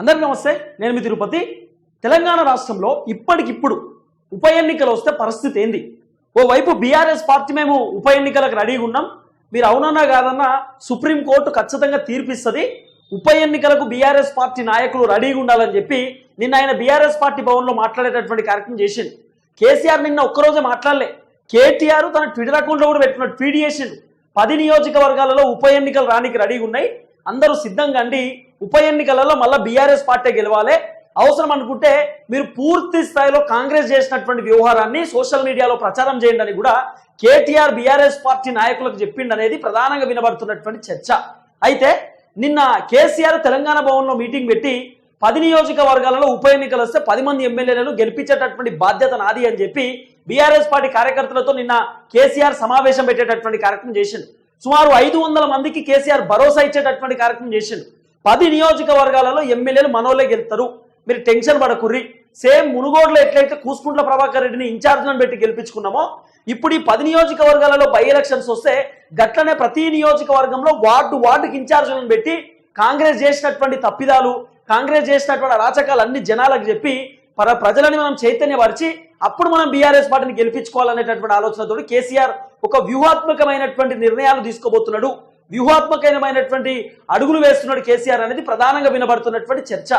అందరికీ నమస్తే నేను మీ తిరుపతి. తెలంగాణ రాష్ట్రంలో ఇప్పటికిప్పుడు ఉప ఎన్నికలు వస్తే పరిస్థితి ఏంది? ఓవైపు బీఆర్ఎస్ పార్టీ మేము ఉప ఎన్నికలకు రెడీగా ఉన్నాం. మీరు అవునన్నా కాదన్నా సుప్రీంకోర్టు ఖచ్చితంగా తీర్పిస్తుంది. ఉప ఎన్నికలకు బీఆర్ఎస్ పార్టీ నాయకులు రెడీగా ఉండాలని చెప్పి నిన్న ఆయన బీఆర్ఎస్ పార్టీ భవన్లో మాట్లాడేటటువంటి కార్యక్రమం చేసిండు. కేసీఆర్ నిన్న ఒక్కరోజే మాట్లాడలే. కేటీఆర్ తన ట్విట్టర్ అకౌంట్లో కూడా పెట్టిన ట్వీట్ చేసిండు. పది నియోజకవర్గాలలో ఉప ఎన్నికలు రానికి రెడీగా ఉన్నాయి. అందరూ సిద్ధంగా అండి ఉప ఎన్నికలలో మళ్ళీ బీఆర్ఎస్ పార్టీ గెలవాలి. అవసరం అనుకుంటే మీరు పూర్తి స్థాయిలో కాంగ్రెస్ చేసినటువంటి వ్యవహారాన్ని సోషల్ మీడియాలో ప్రచారం చేయండి అని కూడా కేటీఆర్ బీఆర్ఎస్ పార్టీ నాయకులకు చెప్పిండి అనేది ప్రధానంగా వినబడుతున్నటువంటి చర్చ. అయితే నిన్న కేసీఆర్ తెలంగాణ భవన్లో మీటింగ్ పెట్టి పది నియోజకవర్గాలలో ఉప ఎన్నికలు వస్తే పది మంది ఎమ్మెల్యేలను గెలిపించేటటువంటి బాధ్యత నాది అని చెప్పి బీఆర్ఎస్ పార్టీ కార్యకర్తలతో నిన్న కేసీఆర్ సమావేశం పెట్టేటటువంటి కార్యక్రమం చేసిండు. సుమారు ఐదు వందల మందికి కేసీఆర్ భరోసా ఇచ్చేటటువంటి కార్యక్రమం చేసిండు. పది నియోజకవర్గాలలో ఎమ్మెల్యేలు మనోళ్ళే గెలుతారు. మీరు టెన్షన్ పడకుర్రి. సేమ్ మునుగోడులో ఎట్లయితే కూసుకుంట్ల ప్రభాకర్ రెడ్డిని ఇన్ఛార్జ్లను పెట్టి గెలిపించుకున్నామో ఇప్పుడు ఈ పది నియోజకవర్గాలలో బై ఎలక్షన్స్ వస్తే గట్లనే ప్రతి నియోజకవర్గంలో వార్డు వార్డుకి ఇన్ఛార్జ్లను పెట్టి కాంగ్రెస్ చేసినటువంటి తప్పిదాలు కాంగ్రెస్ చేసినటువంటి అరాచకాలు అన్ని జనాలకు చెప్పి పర ప్రజలని మనం చైతన్యపరిచి అప్పుడు మనం బీఆర్ఎస్ పార్టీని గెలిపించుకోవాలనేటటువంటి ఆలోచనతో కేసీఆర్ ఒక వ్యూహాత్మకమైనటువంటి నిర్ణయాలు తీసుకోబోతున్నాడు. వ్యూహాత్మకమైనటువంటి అడుగులు వేస్తున్నాడు కేసీఆర్ అనేది ప్రధానంగా వినబడుతున్నటువంటి చర్చ.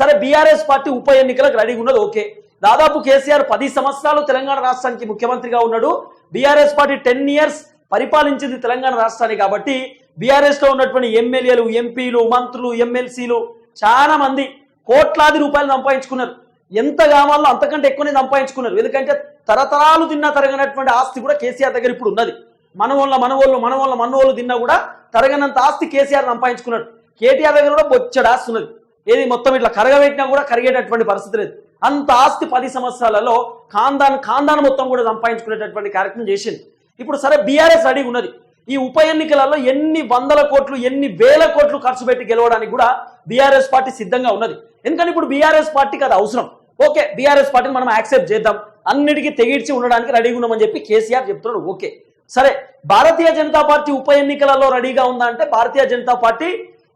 సరే బీఆర్ఎస్ పార్టీ ఉప ఎన్నికలకు రెడీగా ఉన్నది ఓకే. దాదాపు కేసీఆర్ పది సంవత్సరాలు తెలంగాణ రాష్ట్రానికి ముఖ్యమంత్రిగా ఉన్నాడు. బీఆర్ఎస్ పార్టీ టెన్ ఇయర్స్ పరిపాలించింది తెలంగాణ రాష్ట్రాన్ని కాబట్టి బీఆర్ఎస్లో ఉన్నటువంటి ఎమ్మెల్యేలు ఎంపీలు మంత్రులు ఎమ్మెల్సీలు చాలా మంది కోట్లాది రూపాయలు సంపాదించుకున్నారు. ఎంత కావాలో అంతకంటే ఎక్కువనే సంపాదించుకున్నారు. ఎందుకంటే తరతరాలు తిన్నా తరగనటువంటి ఆస్తి కూడా కేసీఆర్ దగ్గర ఇప్పుడు ఉన్నది. మనవోళ్ళ మనవోళ్ళు మనవోళ్ళ మనవోళ్ళు తిన్నా కూడా తరగనంత ఆస్తి కేసీఆర్ సంపాదించుకున్నాడు. కేటీఆర్ దగ్గర కూడా బొచ్చడు ఆస్తి ఉన్నది. ఏది మొత్తం ఇట్లా కరగబెట్టినా కూడా కరిగేటటువంటి పరిస్థితి లేదు. అంత ఆస్తి పది సంవత్సరాలలో ఖాందాన్ ఖాందాన్ మొత్తం కూడా సంపాదించుకునేటటువంటి కార్యక్రమం చేసింది. ఇప్పుడు సరే బీఆర్ఎస్ రెడీ ఉన్నది. ఈ ఉప ఎన్నికలలో ఎన్ని వందల కోట్లు ఎన్ని వేల కోట్లు ఖర్చు పెట్టి గెలవడానికి కూడా బీఆర్ఎస్ పార్టీ సిద్ధంగా ఉన్నది. ఎందుకంటే ఇప్పుడు బీఆర్ఎస్ పార్టీకి అది అవసరం? ఓకే బీఆర్ఎస్ పార్టీని మనం యాక్సెప్ట్ చేద్దాం. అన్నిటికీ తెగిడ్చి ఉండడానికి రెడీగా ఉన్నామని చెప్పి కేసీఆర్ చెప్తున్నాడు. ఓకే. సరే భారతీయ జనతా పార్టీ ఉప ఎన్నికలలో రెడీగా ఉందా అంటే భారతీయ జనతా పార్టీ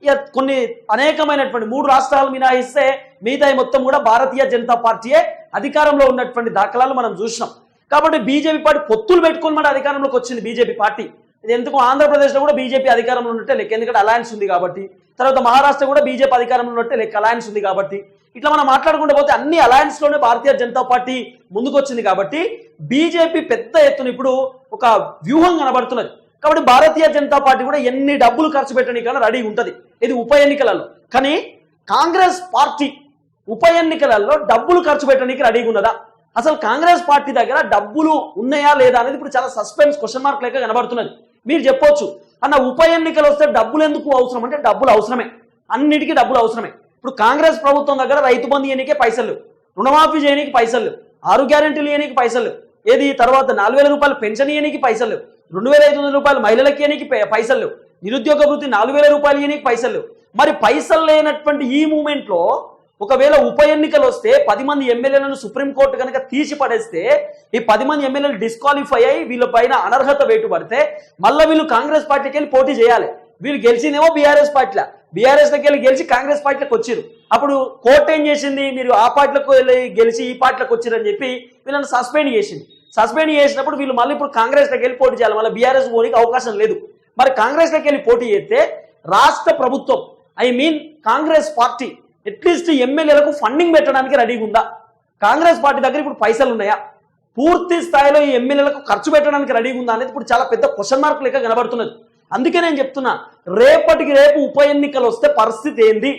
ఇక కొన్ని అనేకమైనటువంటి మూడు రాష్ట్రాలు మినహాయిస్తే మిగతా మొత్తం కూడా భారతీయ జనతా పార్టీయే అధికారంలో ఉన్నటువంటి దాఖలాలు మనం చూసినాం. కాబట్టి బీజేపీ పార్టీ పొత్తులు పెట్టుకుని మన అధికారంలోకి వచ్చింది బీజేపీ పార్టీ. ఇది ఎందుకు ఆంధ్రప్రదేశ్లో కూడా బీజేపీ అధికారంలో ఉన్నట్టే లెక్క. ఎందుకంటే అలయన్స్ ఉంది కాబట్టి. తర్వాత మహారాష్ట్ర కూడా బీజేపీ అధికారంలో ఉన్నట్టే లెక్క అలయన్స్ ఉంది కాబట్టి. ఇట్లా మనం మాట్లాడుకుంటే పోతే అన్ని అలయన్స్లోనే భారతీయ జనతా పార్టీ ముందుకొచ్చింది కాబట్టి బీజేపీ పెద్ద ఎత్తున ఇప్పుడు ఒక వ్యూహం కనబడుతున్నది. కాబట్టి భారతీయ జనతా పార్టీ కూడా ఎన్ని డబ్బులు ఖర్చు పెట్టడానికైనా రెడీ ఉంటుంది. ఇది ఉప ఎన్నికలలో. కానీ కాంగ్రెస్ పార్టీ ఉప ఎన్నికలలో డబ్బులు ఖర్చు పెట్టడానికి రెడీగా ఉన్నదా? అసలు కాంగ్రెస్ పార్టీ దగ్గర డబ్బులు ఉన్నాయా లేదా అనేది ఇప్పుడు చాలా సస్పెన్స్ క్వశ్చన్ మార్క్ లెక్క కనబడుతున్నది. మీరు చెప్పొచ్చు. అన్న ఉప ఎన్నికలు వస్తే డబ్బులు ఎందుకు అవసరం? అంటే డబ్బులు అవసరమే. అన్నిటికీ డబ్బులు అవసరమే. ఇప్పుడు కాంగ్రెస్ ప్రభుత్వం దగ్గర రైతు బంధు ఎన్నికే పైసలు రుణమాఫీ చేయడానికి పైసలు ఆరు గ్యారెంటీలు ఇవ్వడానికి పైసలు ఏది తర్వాత నాలుగు వేల రూపాయలు పెన్షన్ ఇవ్వడానికి పైసలు రెండు వేల ఐదు వందల రూపాయలు మహిళలకి ఇవ్వడానికి పైసలు నిరుద్యోగ వృత్తి నాలుగు వేల రూపాయలు ఇవ్వడానికి పైసలు. మరి పైసలు లేనటువంటి ఈ మూమెంట్లో ఒకవేళ ఉప ఎన్నికలు వస్తే పది మంది ఎమ్మెల్యేలను సుప్రీంకోర్టు కనుక తీసి పడేస్తే ఈ పది మంది ఎమ్మెల్యేలు డిస్క్వాలిఫై అయ్యి వీళ్ళ పైన అనర్హత వేటు పడితే మళ్ళీ వీళ్ళు కాంగ్రెస్ పార్టీకి వెళ్ళి పోటీ చేయాలి. వీళ్ళు గెలిచిందేమో బీఆర్ఎస్ పార్టీలో. బీఆర్ఎస్లోకి గెలిచి కాంగ్రెస్ పార్టీలోకి వచ్చారు. అప్పుడు కోర్టు ఏం చేసింది? మీరు ఆ పార్టీలకు వెళ్ళి గెలిచి ఈ పార్టీలకు వచ్చారని చెప్పి వీళ్ళని సస్పెండ్ చేసింది. సస్పెండ్ చేసినప్పుడు వీళ్ళు మళ్ళీ ఇప్పుడు కాంగ్రెస్ వెళ్ళి పోటీ చేయాలి. మళ్ళీ బీఆర్ఎస్ పోనీకి అవకాశం లేదు. మరి కాంగ్రెస్ వెళ్ళి పోటీ చేస్తే రాష్ట్ర ప్రభుత్వం I mean Congress party at least ఎమ్మెల్యేలకు ఫండింగ్ పెట్టడానికి రెడీగా ఉందా? కాంగ్రెస్ పార్టీ దగ్గర ఇప్పుడు పైసలు ఉన్నాయా? పూర్తి స్థాయిలో ఈ ఎమ్మెల్యేలకు ఖర్చు పెట్టడానికి రెడీగా ఉందా అనేది ఇప్పుడు చాలా పెద్ద క్వశ్చన్ మార్క్ లెక్క కనబడుతున్నది. అందుకే నేను చెప్తున్నా రేపటికి రేపు ఉప ఎన్నికలు వస్తే పరిస్థితి ఏంది?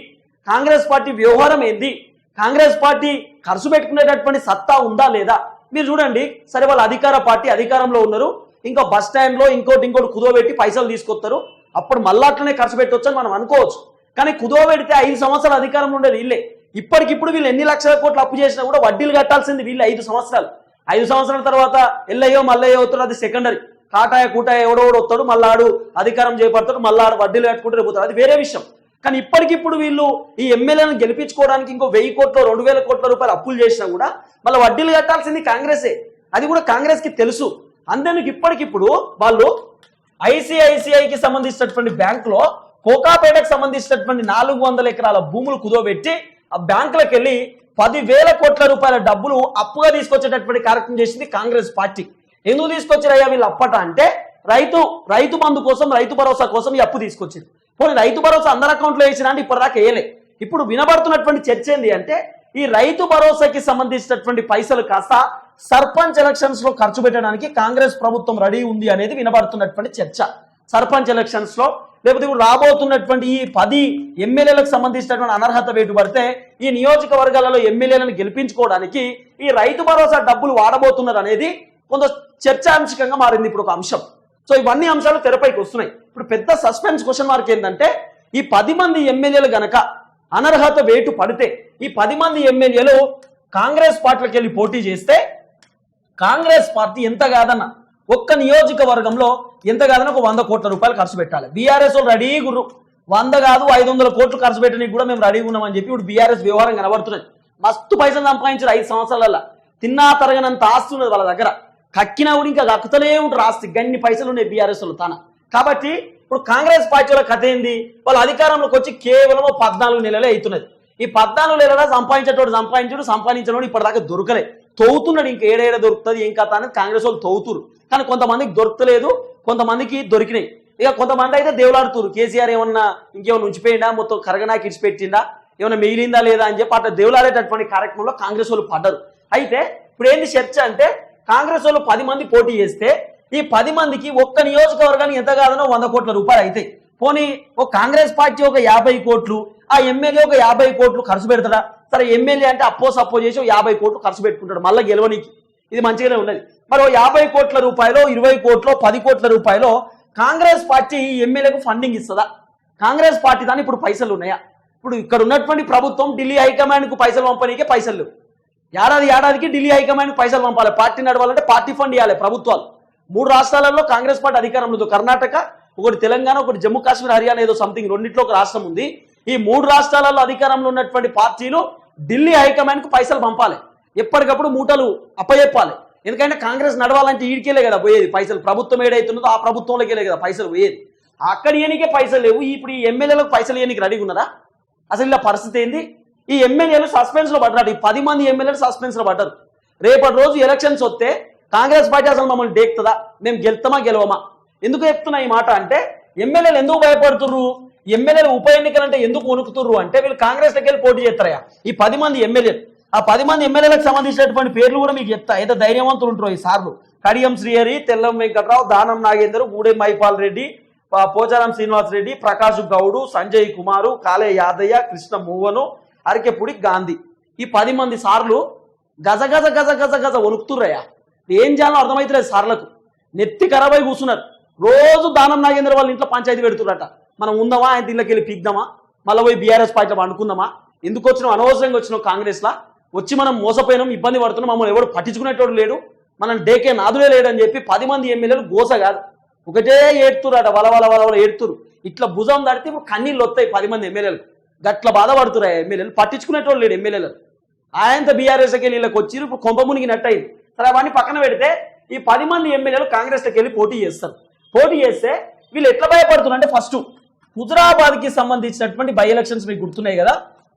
కాంగ్రెస్ పార్టీ వ్యవహారం ఏంది? కాంగ్రెస్ పార్టీ ఖర్చు పెట్టుకునేటటువంటి సత్తా ఉందా లేదా? మీరు చూడండి సరే వాళ్ళ అధికార పార్టీ అధికారంలో ఉన్నారు ఇంకా బస్ స్టాండ్లో ఇంకోటి ఇంకోటి కుదోబెట్టి పైసలు తీసుకొస్తారు అప్పుడు మళ్ళా అట్లనే ఖర్చు పెట్టవచ్చు అని మనం అనుకోవచ్చు. కానీ కుదోబెడితే ఐదు సంవత్సరాలు అధికారంలో ఉండేది వీళ్ళే. ఇప్పటికిప్పుడు వీళ్ళు ఎన్ని లక్షల కోట్లు అప్పు చేసినా కూడా వడ్డీలు కట్టాల్సింది వీళ్ళు ఐదు సంవత్సరాలు. ఐదు సంవత్సరాల తర్వాత ఎల్లయ్యో మల్లయ్యో అవుతాడు అది సెకండరీ కాటాయ కూటాయ ఎవడోడు వస్తాడు మళ్ళాడు అధికారం చేపడతాడు మళ్ళాడు వడ్డీలు కట్టుకుంటూ పోతాడు. అది వేరే విషయం. కానీ ఇప్పటికిప్పుడు వీళ్ళు ఈ ఎమ్మెల్యేలను గెలిపించుకోవడానికి ఇంకో వెయ్యి కోట్లు రెండు వేల కోట్ల రూపాయలు అప్పులు చేసినా కూడా మళ్ళీ వడ్డీలు కట్టాల్సింది కాంగ్రెసే. అది కూడా కాంగ్రెస్కి తెలుసు. అందుకు ఇప్పటికిప్పుడు వాళ్ళు ఐసిఐసిఐకి సంబంధించినటువంటి బ్యాంకులో కోకాపేటకు సంబంధించినటువంటి నాలుగు వందల ఎకరాల భూములు కుదోబెట్టి ఆ బ్యాంకులకు వెళ్ళి పదివేల కోట్ల రూపాయల డబ్బులు అప్పుగా తీసుకొచ్చేటటువంటి కార్యక్రమం చేసింది కాంగ్రెస్ పార్టీ. ఎందుకు తీసుకొచ్చారయ్యా వీళ్ళు అప్పట అంటే రైతు రైతు బంధు కోసం రైతు భరోసా కోసం ఈ అప్పు తీసుకొచ్చింది పోనీ రైతు భరోసా అందరి అకౌంట్లో వేసినా అంటే ఇప్పటిదాకా వేయలే. ఇప్పుడు వినబడుతున్నటువంటి చర్చ ఏంది అంటే ఈ రైతు భరోసాకి సంబంధించినటువంటి పైసలు కాస్త సర్పంచ్ ఎలక్షన్స్లో ఖర్చు పెట్టడానికి కాంగ్రెస్ ప్రభుత్వం రెడీ ఉంది అనేది వినబడుతున్నటువంటి చర్చ. సర్పంచ్ ఎలక్షన్స్లో లేకపోతే ఇప్పుడు రాబోతున్నటువంటి ఈ పది ఎమ్మెల్యేలకు సంబంధించినటువంటి అనర్హత వేటు పడితే ఈ నియోజకవర్గాలలో ఎమ్మెల్యేలను గెలిపించుకోవడానికి ఈ రైతు భరోసా డబ్బులు వాడబోతున్నారు అనేది కొంత చర్చాంశకంగా మారింది ఇప్పుడు ఒక అంశం. సో ఇవన్నీ అంశాలు తెరపైకి వస్తున్నాయి. ఇప్పుడు పెద్ద సస్పెన్స్ క్వశ్చన్ మార్క్ ఏంటంటే ఈ పది మంది ఎమ్మెల్యేలు గనక అనర్హత వేటు పడితే ఈ పది మంది ఎమ్మెల్యేలు కాంగ్రెస్ పార్టీలకు వెళ్ళి పోటీ చేస్తే కాంగ్రెస్ పార్టీ ఎంత కాదన్న ఒక్క నియోజకవర్గంలో ఎంత కాదన్న ఒక వంద కోట్ల రూపాయలు ఖర్చు పెట్టాలి. బీఆర్ఎస్ రెడీ గుర్రు. వంద కాదు ఐదు వందల కోట్లు ఖర్చు పెట్టడానికి కూడా మేము రెడీగా ఉన్నామని చెప్పి ఇప్పుడు బీఆర్ఎస్ వ్యవహారం కనబడుతున్నది మస్తు పైసలు సంపాదించారు ఐదు సంవత్సరాలలో తిన్నా తరగనంత ఆస్తి ఉన్నది వాళ్ళ దగ్గర. కక్కినా కూడా ఇంకా కక్కుతూనే ఉంటారు. ఆస్తి గన్ని పైసలు ఉన్నాయి బీఆర్ఎస్ తన. కాబట్టి ఇప్పుడు కాంగ్రెస్ పార్టీలో కథ ఏంది? వాళ్ళు అధికారంలోకి వచ్చి కేవలం పద్నాలుగు నెలలే అవుతున్నది. ఈ పద్నాలుగు నెలల సంపాదించేటోడు సంపాదించడు సంపాదించడం ఇప్పటిదాకా దొరకలే. తవ్వుతున్నాడు ఇంకా ఏడేడ దొరుకుతుంది ఏం కథ అనేది కాంగ్రెస్ వాళ్ళు తవ్వుతురు కానీ కొంతమందికి దొరకలేదు కొంతమందికి దొరికినాయి. ఇక కొంతమంది అయితే దేవులాడుతురు కేసీఆర్ ఏమన్నా ఇంకేమైనా ఉంచిపోయిందా మొత్తం కరగనాకి ఇడిచిపెట్టిందా ఏమైనా మిగిలిందా లేదా అని చెప్పి అట్లా దేవులాడేటటువంటి కార్యక్రమంలో కాంగ్రెస్ వాళ్ళు పడ్డరు. అయితే ఇప్పుడు ఏంది చర్చ అంటే కాంగ్రెస్ వాళ్ళు పది మంది పోటీ చేస్తే ఈ పది మందికి ఒక్క నియోజకవర్గానికి ఎంత కాదనో వంద కోట్ల రూపాయలు అవుతాయి. పోనీ ఒక కాంగ్రెస్ పార్టీ ఒక యాభై కోట్లు ఆ ఎమ్మెల్యే ఒక యాభై కోట్లు ఖర్చు పెడతాడా? సరే ఎమ్మెల్యే అంటే అప్పో సప్పో చేసి ఒక యాభై కోట్లు ఖర్చు పెట్టుకుంటాడు మళ్ళీ గెలవనికి. ఇది మంచిగానే ఉన్నది. మరి ఓ యాభై కోట్ల రూపాయలు ఇరవై కోట్లు పది కోట్ల రూపాయలు కాంగ్రెస్ పార్టీ ఈ ఎమ్మెల్యేకు ఫండింగ్ ఇస్తుందా? కాంగ్రెస్ పార్టీ దాని ఇప్పుడు పైసలు ఉన్నాయా? ఇప్పుడు ఇక్కడ ఉన్నటువంటి ప్రభుత్వం ఢిల్లీ హైకమాండ్కు పైసలు పంపనీకే పైసలు లేవు. ఏడాది ఏడాదికి ఢిల్లీ హైకమాండ్ పైసలు పంపాలి. పార్టీ నడవాలంటే పార్టీ ఫండ్ ఇవ్వాలి ప్రభుత్వాలు. మూడు రాష్ట్రాలలో కాంగ్రెస్ పార్టీ అధికారంలో కర్ణాటక ఒకటి తెలంగాణ ఒకటి జమ్మూ కాశ్మీర్ హర్యానా ఏదో సంథింగ్ రెండింటిలో ఒక రాష్ట్రం ఉంది. ఈ మూడు రాష్ట్రాలలో అధికారంలో ఉన్నటువంటి పార్టీలు ఢిల్లీ హైకమాండ్కు పైసలు పంపాలి. ఎప్పటికప్పుడు మూటలు అప్పచెప్పాలి ఎందుకంటే కాంగ్రెస్ నడవాలంటే ఈడికెళ్ళే కదా పోయేది. పైసలు ప్రభుత్వం ఏడైతున్నదో ఆ ప్రభుత్వంలోకి కదా పైసలు పోయేది. అక్కడ ఏనికే పైసలు లేవు. ఇప్పుడు ఈ ఎమ్మెల్యేలకు పైసలు ఏనికి రెడీగా ఉన్నారా అసలు ఇలా పరిస్థితి ఏంది? ఈ ఎమ్మెల్యేలు సస్పెన్స్లో పడ్డారు. ఈ పది మంది ఎమ్మెల్యేలు సస్పెన్స్లో పడ్డారు. రేపటి రోజు ఎలక్షన్స్ వస్తే కాంగ్రెస్ పార్టీ అసలు మమ్మల్ని డేక్తుందా? మేము గెలుతామా గెలవమా? ఎందుకు చెప్తున్నా ఈ మాట అంటే ఎమ్మెల్యేలు ఎందుకు భయపడుతుర్రు? ఎమ్మెల్యేలు ఉప ఎన్నికలంటే ఎందుకు వణుకుతుర్రు అంటే వీళ్ళు కాంగ్రెస్ దగ్గర పోటీ చేస్తారయ్యా. ఈ పది మంది ఎమ్మెల్యేలు. ఆ పది మంది ఎమ్మెల్యేలకు సంబంధించినటువంటి పేర్లు కూడా మీకు చెప్తా. అయితే ధైర్యవంతులు ఉంటారు ఈ సార్లు. కడియం శ్రీహరి తెల్లం వెంకట్రావు దానం నాగేందర్ గూడెం మైపాల్ రెడ్డి పోచారం శ్రీనివాస్ రెడ్డి ప్రకాష్ గౌడు సంజయ్ కుమారు కాలే యాదయ్య కృష్ణ మూవను అరకెప్పుడి? గాంధీ. ఈ పది మంది సార్లు గజ గజ గజ గజ గజ వణుకుతుర్రయ్యా. ఏం చేయాలో అర్థమైతలేదు సార్లకు. నెత్తి ఖరాబై కూర్చున్నారు. రోజు దానం నాగేంద్ర వాళ్ళ ఇంట్లో పంచాయతీ పెడుతుర్రట మనం ఉందామా? ఆయన దీనిలోకి వెళ్ళి పీక్దామా? మళ్ళీ పోయి బీఆర్ఎస్ పార్టీలో అనుకుందామా ఎందుకు వచ్చినాం అనవసరంగా వచ్చినాం కాంగ్రెస్లా? వచ్చి మనం మోసపోయినాం ఇబ్బంది పడుతున్నాం మమ్మల్ని ఎవడు పట్టించుకునేటోడు లేడు. మనం డేకే నాదులే లేడని చెప్పి పది మంది ఎమ్మెల్యేలు గోస కాదు. ఒకటే ఏడుతురట వల వల వల వల ఏడుతురు ఇట్లా భుజం దాడితే కన్నీళ్ళు వస్తాయి పది మంది ఎమ్మెల్యేలు గట్ల బాధపడుతురా ఎమ్మెల్యేలు. పట్టించుకునేటోళ్ళు లేడు ఎమ్మెల్యేలు. ఆయనతో బీఆర్ఎస్కి వెళ్ళి వీళ్ళకి వచ్చి ఇప్పుడు కొంప మునిగినట్టు అయింది సరే అవన్నీ పక్కన పెడితే ఈ పది మంది ఎమ్మెల్యేలు కాంగ్రెస్కి వెళ్ళి పోటీ చేస్తారు. పోటీ చేస్తే వీళ్ళు ఎట్లా భయపడుతున్నారంటే ఫస్ట్ హుజరాబాద్కి సంబంధించినటువంటి బై ఎలక్షన్స్ మీకు గుర్తున్నాయి కదా?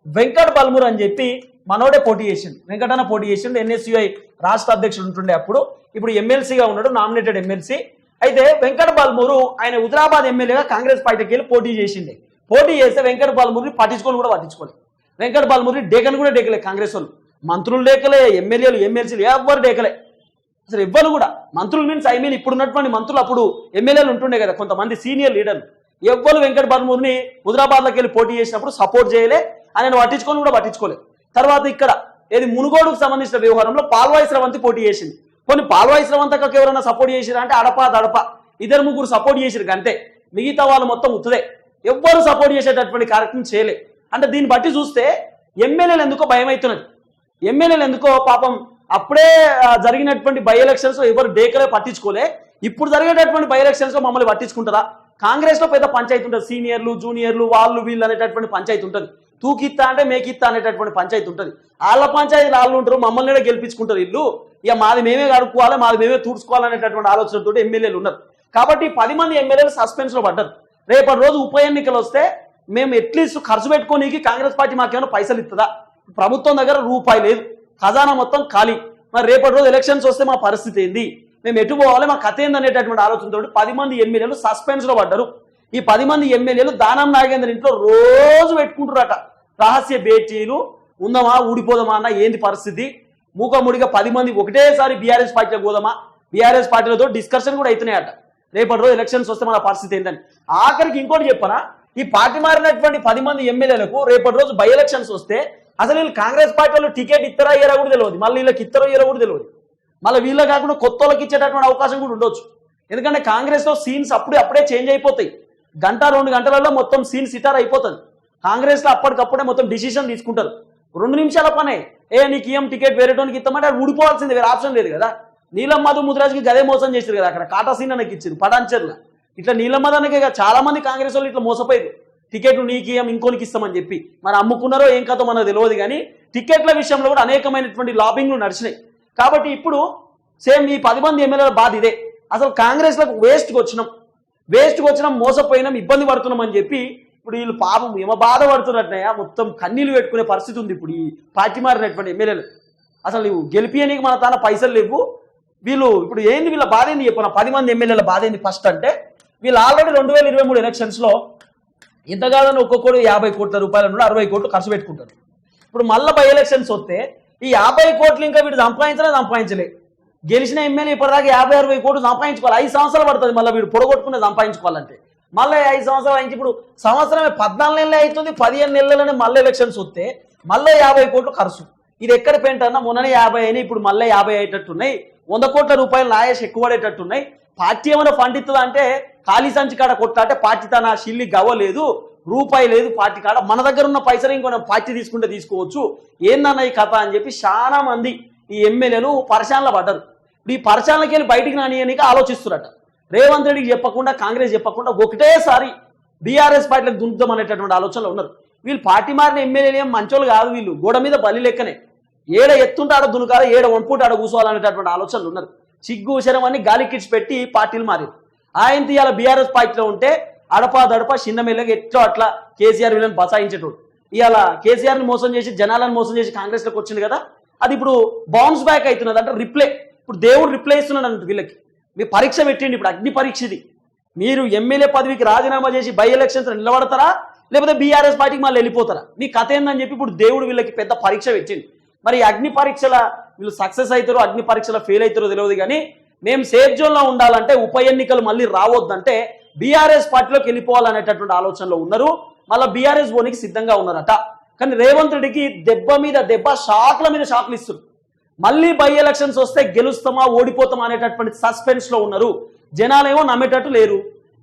వెంకట్ బల్మూర్ అని చెప్పి మనోడే పోటీ చేసిండు. వెంకటన్న పోటీ చేసిండు. ఎన్ఎస్యుఐ రాష్ట్ర అధ్యక్షుడు ఉంటుండే అప్పుడు. ఇప్పుడు ఎమ్మెల్సీగా ఉన్నాడు నామినేటెడ్ ఎమ్మెల్సీ. అయితే వెంకట బల్మూరు ఆయన హుజరాబాద్ ఎమ్మెల్యేగా కాంగ్రెస్ పార్టీకి వెళ్ళి పోటీ చేసిండే. పోటీ చేస్తే వెంకట బల్మూరిని పట్టించుకొని కూడా పట్టించుకోలేదు. వెంకట బాలమురళి డేకను కూడా డేకలే కాంగ్రెస్ వాళ్ళు. మంత్రులు డేకలే ఎమ్మెల్యేలు ఎమ్మెల్సీలు ఎవరు డేకలే. అసలు ఎవ్వరు కూడా. మంత్రులు మీన్స్ ఐ మీన్ ఇప్పుడు ఉన్నటువంటి మంత్రులు అప్పుడు ఎమ్మెల్యేలు ఉంటుండే కదా కొంతమంది సీనియర్ లీడర్లు ఎవ్వరు వెంకట బాలమూరిని హుదరాబాద్లోకి వెళ్ళి పోటీ చేసినప్పుడు సపోర్ట్ చేయలే ఆయన పట్టించుకొని కూడా పట్టించుకోలే. తర్వాత ఇక్కడ ఏది మునుగోడుకు సంబంధించిన వ్యవహారంలో పాల్వాయి స్రవంతి పోటీ చేసింది. కొన్ని పాల్వాయి స్రవంతకు ఎవరైనా సపోర్ట్ చేసిరా అంటే అడప దడప. ఇద్దరు ముగ్గురు సపోర్ట్ చేసిరు అంతే మిగతా వాళ్ళు మొత్తం ఉత్తదే. ఎవ్వరు సపోర్ట్ చేసేటటువంటి కార్యక్రమం చేయలే. అంటే దీన్ని బట్టి చూస్తే ఎమ్మెల్యేలు ఎందుకో భయం అవుతున్నది ఎమ్మెల్యేలు ఎందుకో పాపం అప్పుడే జరిగినటువంటి బై ఎలక్షన్స్లో ఎవరు డేకలే పట్టించుకోలే. ఇప్పుడు జరిగేటటువంటి బై ఎలక్షన్స్లో మమ్మల్ని పట్టించుకుంటారా? కాంగ్రెస్లో పెద్ద పంచాయతీ ఉంటుంది. సీనియర్లు జూనియర్లు వాళ్ళు వీళ్ళు అనేటటువంటి పంచాయతీ ఉంటుంది. తూకిత్తా అంటే మేకిత్తా అనేటటువంటి పంచాయతీ ఉంటుంది. వాళ్ళ పంచాయతీ వాళ్ళు ఉంటారు మమ్మల్ని కూడా గెలిపించుకుంటారు వీళ్ళు. ఇక మాది మేమే కడుక్కోవాలి మాది మేమే తూడ్చుకోవాలి అనేటటువంటి ఆలోచనతో ఎమ్మెల్యేలు ఉన్నారు. కాబట్టి పది మంది ఎమ్మెల్యేలు సస్పెన్స్లో పడ్డారు. రేపటి రోజు ఉప ఎన్నికలు వస్తే మేము ఎట్లీస్ట్ ఖర్చు పెట్టుకోనీకి కాంగ్రెస్ పార్టీ మాకేమైనా పైసలు ఇస్తుందా ప్రభుత్వం దగ్గర రూపాయి లేదు. ఖజానా మొత్తం ఖాళీ. మరి రేపటి రోజు ఎలక్షన్స్ వస్తే మా పరిస్థితి ఏంది? మేము ఎటు పోవాలి? మా కథ ఏందనేటటువంటి ఆలోచనతో పది మంది ఎమ్మెల్యేలు సస్పెన్స్లో పడ్డారు. ఈ పది మంది ఎమ్మెల్యేలు దానం నాగేంద్ర ఇంట్లో రోజు పెట్టుకుంటారట రహస్య భేటీలు ఉందామా ఊడిపోదామా? అన్న ఏంది పరిస్థితి? మూకముడిగా పది మంది ఒకటేసారి బీఆర్ఎస్ పార్టీలో పోదామా? బీఆర్ఎస్ పార్టీలతో డిస్కషన్ కూడా అవుతున్నాయట రేపటి రోజు ఎలక్షన్స్ వస్తే మన పరిస్థితి ఏంటని ఆఖరికి ఇంకోటి చెప్పనా? ఈ పార్టీ మారినటువంటి పది మంది ఎమ్మెల్యేలకు రేపటి రోజు బై ఎలక్షన్స్ వస్తే అసలు వీళ్ళు కాంగ్రెస్ పార్టీ వాళ్ళు టికెట్ ఇస్తారా ఇయ్యరా కూడా తెలియదు మళ్ళీ వీళ్ళకి ఇస్తారో ఇయ్యరా కూడా తెలియదు మళ్ళీ వీళ్ళ కాకుండా కొత్త వాళ్ళకి ఇచ్చేటటువంటి అవకాశం కూడా ఉండొచ్చు. ఎందుకంటే కాంగ్రెస్లో సీన్స్ అప్పుడే అప్పుడే చేంజ్ అయిపోతాయి. గంట రెండు గంటలలో మొత్తం సీన్ సిటార్ అయిపోతుంది. కాంగ్రెస్లో అప్పటికప్పుడే మొత్తం డిసిషన్ తీసుకుంటారు. రెండు నిమిషాల పనే. ఏ నీకు ఏం టికెట్ వేరేటోనికి ఇస్తామంటే అది ఊడిపోవాల్సింది వేరే ఆప్షన్ లేదు కదా. నీలం మధు ముద్రాజ్కి గదే మోసం చేశారు కదా అక్కడ కాటా సీన్ నాకు ఇచ్చారు పడాంచర్ల ఇట్లా నీలం మదనకే చాలా మంది కాంగ్రెస్ వాళ్ళు ఇట్లా మోసపోయారు. టికెట్లు నీకు ఏం ఇంకోనికి ఇస్తామని చెప్పి. మరి అమ్ముకున్నారో ఏం కథో మనకు తెలియదు కానీ టికెట్ల విషయంలో కూడా అనేకమైనటువంటి లాబింగ్లు నడిచినాయి. కాబట్టి ఇప్పుడు సేమ్ ఈ పది మంది ఎమ్మెల్యేల బాధ ఇదే. అసలు కాంగ్రెస్లకు వేస్ట్కి వచ్చినాం. వేస్ట్కి వచ్చినాం మోసపోయినాం ఇబ్బంది పడుతున్నాం అని చెప్పి ఇప్పుడు వీళ్ళు పాపం ఏమో బాధపడుతున్నట్టున్నాయా? మొత్తం కన్నీళ్ళు పెట్టుకునే పరిస్థితి ఉంది ఇప్పుడు ఈ పార్టీ మారినటువంటి ఎమ్మెల్యేలు. అసలు నువ్వు గెలిపియనికి మన తాన పైసలు లేవు. వీళ్ళు ఇప్పుడు ఏంది వీళ్ళ బాధ ఏంది చెప్పిన పది మంది ఎమ్మెల్యేల బాధ ఏంది? ఫస్ట్ అంటే వీళ్ళు ఆల్రెడీ రెండు వేల ఇరవై మూడు ఎలక్షన్స్లో ఇంత కాదని ఒక్కొక్కడు యాభై కోట్ల రూపాయల నుండి అరవై కోట్లు ఖర్చు పెట్టుకుంటారు. ఇప్పుడు మళ్ళీ బై ఎలక్షన్స్ వస్తే ఈ యాభై కోట్లు ఇంకా వీడు సంపాదించలే సంపాదించలే. గెలిచిన ఎమ్మెల్యే ఇప్పటిదాకా యాభై అరవై కోట్లు సంపాదించుకోవాలి. ఐదు సంవత్సరాలు పడుతుంది మళ్ళీ వీడు పొడగొట్టుకునే సంపాదించుకోవాలంటే. మళ్ళీ ఐదు సంవత్సరాలు అయించి ఇప్పుడు సంవత్సరమే పద్నాలుగు నెలలే అవుతుంది పదిహేను నెలలనే మళ్ళీ ఎలక్షన్స్ వస్తే మళ్ళీ యాభై కోట్లు ఖర్చు. ఇది ఎక్కడ పెంట అన్న మొన్ననే యాభై అయినాయి ఇప్పుడు మళ్ళీ యాభై అయ్యేటట్టున్నాయి వంద కోట్ల రూపాయలు నాయస్ ఎక్కువ పడేటట్టున్నాయి పార్టీ ఏమైనా ఫండ్ అంటే ఖాళీ సంచి కాడ కొట్టాటే అంటే పార్టీ తన షిల్లి గవ్వలేదు రూపాయి లేదు పార్టీ కాడ. మన దగ్గర ఉన్న పైసలు ఇంకొన పార్టీ తీసుకుంటే తీసుకోవచ్చు. ఏందన్న ఈ కథ అని చెప్పి చాలా మంది ఈ ఎమ్మెల్యేలు పరిశానలో పడ్డారు. ఇప్పుడు ఈ పరిశాలకి వెళ్ళి బయటికి రానియనిక ఆలోచిస్తున్నట రేవంత్ రెడ్డికి చెప్పకుండా కాంగ్రెస్ చెప్పకుండా ఒకటేసారి బీఆర్ఎస్ పార్టీలకు దుంకుతాం అనేటటువంటి ఆలోచనలో ఉన్నారు. వీళ్ళు పార్టీ మారిన ఎమ్మెల్యేలు ఏం మంచోళ్ళు కాదు వీళ్ళు. గోడ మీద బలి లెక్కనే. ఏడ ఎత్తుంటే ఆడ ఏడ వంపుట ఆడ కూర్చోవాలనేటటువంటి ఆలోచనలు ఉన్నారు చిగ్గు శరమని గాలి కిడ్స్ పెట్టి పార్టీలు మారారు ఆయన తీయాల బీఆర్ఎస్ పార్టీలో ఉంటే అడపా దడప చిన్నమెల్లగా ఎట్లా అట్లా కేసీఆర్ వీళ్ళని బసాయించేటోడు. ఇవాళ కేసీఆర్ని మోసం చేసి జనాలను మోసం చేసి కాంగ్రెస్లోకి వచ్చింది కదా అది ఇప్పుడు బౌన్స్ బ్యాక్ అవుతున్నది. అంటే రిప్లై ఇప్పుడు దేవుడు రిప్లై ఇస్తున్నాడు అంట వీళ్ళకి. మీ పరీక్ష పెట్టిండి ఇప్పుడు అగ్ని పరీక్ష ఇది. మీరు ఎమ్మెల్యే పదవికి రాజీనామా చేసి బై ఎలక్షన్స్ నిలబడతారా? లేకపోతే బీఆర్ఎస్ పార్టీకి మళ్ళీ వెళ్ళిపోతారా? మీ కథ ఏందని చెప్పి ఇప్పుడు దేవుడు వీళ్ళకి పెద్ద పరీక్ష పెట్టింది మరి అగ్ని పరీక్షల వీళ్ళు సక్సెస్ అవుతారో అగ్ని పరీక్షల ఫెయిల్ అవుతారో తెలియదు కానీ మేము సేఫ్ జోన్లో ఉండాలంటే ఉప ఎన్నికలు మళ్ళీ రావద్దంటే బీఆర్ఎస్ పార్టీలోకి వెళ్ళిపోవాలనేటటువంటి ఆలోచనలో ఉన్నారు. మళ్ళీ బీఆర్ఎస్ ఓనికి సిద్ధంగా ఉన్నారట. కానీ రేవంత్ రెడ్డికి దెబ్బ మీద దెబ్బ షాక్ల మీద షాక్లు ఇస్తున్నారు మళ్ళీ బై ఎలక్షన్స్ వస్తే గెలుస్తామా ఓడిపోతామా అనేటటువంటి సస్పెన్స్లో ఉన్నారు. జనాలేమో నమ్మేటట్టు లేరు.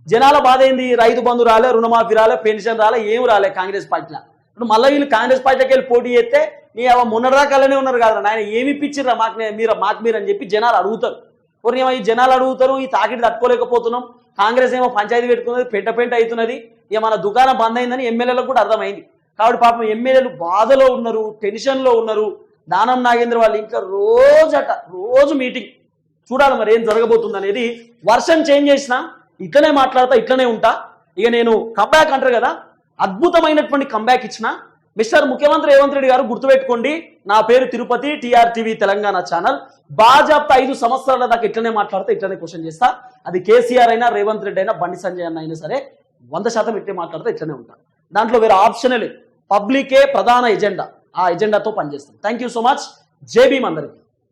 జనాల బాధ ఏంది? రైతు బంధు రాలే రుణమాఫీ రాలే పెన్షన్ రాలే ఏం రాలే కాంగ్రెస్ పార్టీలో. ఇప్పుడు మళ్ళీ వీళ్ళు కాంగ్రెస్ పార్టీకి వెళ్ళి పోటీ చేస్తే నీ అవ మొన్నటిదాకాలనే ఉన్నారు కదా నాయన ఏమి ఇప్పించిర్రా మాకు మీరు మాకు మీరు అని చెప్పి జనాలు అడుగుతారు. కొన్ని ఈ జనాలు అడుగుతారు ఈ తాకిడి తట్టుకోలేకపోతున్నాం కాంగ్రెస్ ఏమో పంచాయతీ పెట్టుకున్నది పెంట పెంట అవుతున్నది ఇక మన దుకాణం బంద్ అయిందని ఎమ్మెల్యేలకు కూడా అర్థమైంది. కాబట్టి పాపం ఎమ్మెల్యేలు బాధలో ఉన్నారు టెన్షన్లో ఉన్నారు. దానం నాగేంద్ర వాళ్ళు ఇంకా రోజట రోజు మీటింగ్. చూడాలి మరి ఏం జరగబోతుంది అనేది. వర్షన్ చేంజ్ చేసినా ఇట్లనే మాట్లాడతా ఇట్లనే ఉంటా. ఇక నేను కంబ్యాక్ అంటారు కదా అద్భుతమైనటువంటి కంబ్యాక్ ఇచ్చిన మిస్టర్ ముఖ్యమంత్రి రేవంత్ రెడ్డి గారు గుర్తుపెట్టుకోండి. నా పేరు తిరుపతి టీఆర్టీవీ తెలంగాణ ఛానల్ బాజాప్తా ఐదు సంవత్సరాల దాకా ఇట్లనే మాట్లాడితే ఇట్లనే క్వశ్చన్ చేస్తా. అది కేసీఆర్ అయినా రేవంత్ రెడ్డి అయినా బండి సంజయ్ అన్న అయినా సరే వంద శాతం ఇట్లే మాట్లాడితే ఇట్లనే ఉంటాను దాంట్లో వేరే ఆప్షనే లేదు. పబ్లికే ప్రధాన ఎజెండా ఆ ఎజెండాతో పనిచేస్తాం. Thank you so much JB అందరికీ.